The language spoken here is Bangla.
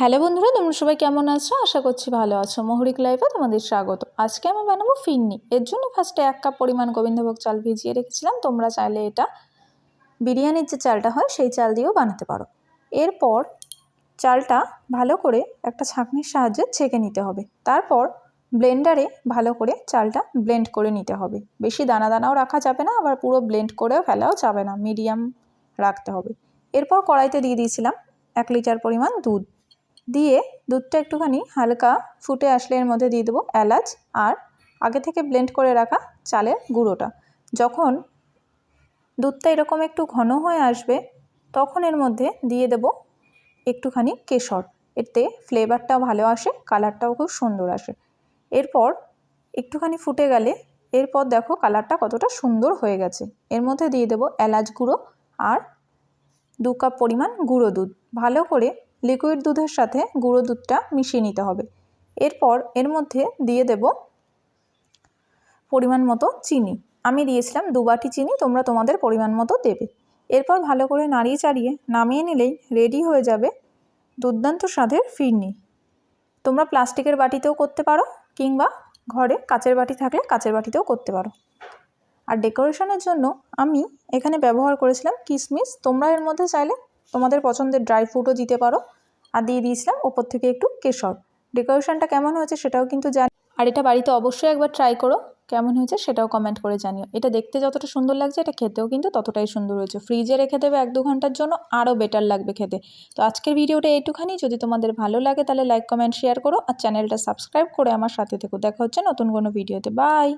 হ্যালো বন্ধুরা, তোমরা সবাই কেমন আছো? আশা করছি ভালো আছো। মহুরিক লাইফে তোমাদের স্বাগত। আজকে আমি বানাবো ফিন্নি। এর জন্য ফার্স্টে এক কাপ পরিমাণ গোবিন্দভোগ চাল ভিজিয়ে রেখেছিলাম। তোমরা চাইলে এটা বিরিয়ানির যে চালটা হয়, সেই চাল দিয়েও বানাতে পারো। এরপর চালটা ভালো করে একটা ছাঁকনির সাহায্যে ছেঁকে নিতে হবে। তারপর ব্লেন্ডারে ভালো করে চালটা ব্লেন্ড করে নিতে হবে। বেশি দানা দানাও রাখা যাবে না, আবার পুরো ব্লেন্ড করেও ফেলাও যাবে না। মিডিয়াম রাখতে হবে। এরপর কড়াইতে দিয়ে দিয়েছিলাম এক লিটার পরিমাণ দুধ। দিয়ে দুধটা একটুখানি হালকা ফুটে আসলে এর মধ্যে দিয়ে দেবো এলাচ আর আগে থেকে ব্লেন্ড করে রাখা চালের গুঁড়োটা। যখন দুধটা এরকম একটু ঘন হয়ে আসবে, তখন এর মধ্যে দিয়ে দেব একটুখানি কেশর। এতে ফ্লেভারটাও ভালো আসে কালারটাও খুব সুন্দর আসে। এরপর একটুখানি ফুটে গেলে এরপর দেখো কালারটা কতটা সুন্দর হয়ে গেছে। এর মধ্যে দিয়ে দেবো এলাচ গুঁড়ো আর দু কাপ পরিমাণ গুঁড়ো দুধ। ভালো করে লিকুইড দুধের সাথে গুঁড়ো দুধটা মিশিয়ে নিতে হবে। এরপর এর মধ্যে দিয়ে দেব পরিমাণ মতো চিনি। আমি দিয়েছিলাম দু বাটি চিনি, তোমরা তোমাদের পরিমাণ মতো দেবে। এরপর ভালো করে নাড়িয়ে চাড়িয়ে নামিয়ে নিলেই রেডি হয়ে যাবে দুর্দান্ত স্বাদের ফিরনি। তোমরা প্লাস্টিকের বাটিতেও করতে পারো, কিংবা ঘরে কাচের বাটি থাকলে কাচের বাটিতেও করতে পারো। আর ডেকোরেশনের জন্য আমি এখানে ব্যবহার করেছিলাম কিশমিশ তোমরা এর মধ্যে চাইলে তোমাদের পছন্দের ড্রাই ফ্রুটও দিতে পারো। আর দিয়ে দিয়েছিলাম ওপর থেকে একটু কেশর। ডেকোরেশনটা কেমন হয়েছে সেটাও কিন্তু জানি আর এটা বাড়িতে অবশ্যই একবার ট্রাই করো। কেমন হয়েছে সেটাও কমেন্ট করে জানিও। এটা দেখতে যতটা সুন্দর লাগছে, এটা খেতেও কিন্তু ততটাই সুন্দর হয়েছে। ফ্রিজে রেখে দেবে এক দু ঘণ্টার জন্য আরও বেটার লাগবে খেতে। তো আজকের ভিডিওটা এইটুখানি। যদি তোমাদের ভালো লাগে তাহলে লাইক কমেন্ট শেয়ার করো। আর চ্যানেলটা সাবস্ক্রাইব করে আমার সাথে থেকো। দেখা হচ্ছে নতুন কোনো ভিডিওতে বাই